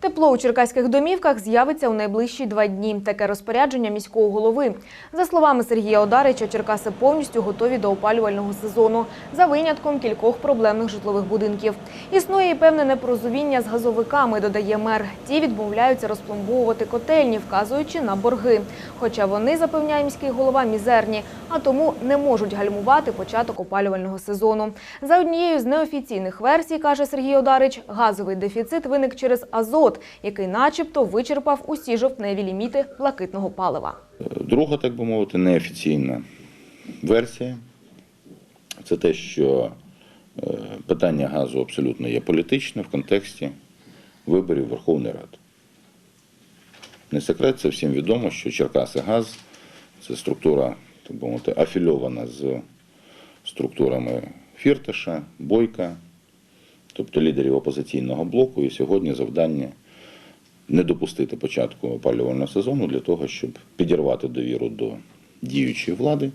Тепло у черкаських домівках з'явиться у найближчі два дні. Таке розпорядження міського голови. За словами Сергія Одарича, Черкаси повністю готові до опалювального сезону, за винятком кількох проблемних житлових будинків. Існує і певне непорозуміння з газовиками, додає мер. Ті відмовляються розпломбовувати котельні, вказуючи на борги. Хоча вони, запевняє міський голова, мізерні, а тому не можуть гальмувати початок опалювального сезону. За однією з неофіційних версій, каже Сергій Одарич, газовий дефіцит виник через азот, який начебто вичерпав усі жовтневі ліміти блакитного палива. Друга, так би мовити, неофіційна версія це те, що е, питання газу абсолютно є політичне в контексті виборів Верховної Ради. Не секрет, це всім відомо, що Черкаси газ це структура, так би мовити, афільована з структурами Фірташа, Бойка, тобто лідерів опозиційного блоку. І сьогодні завдання не допустити початку опалювального сезону для того, щоб підірвати довіру до діючої влади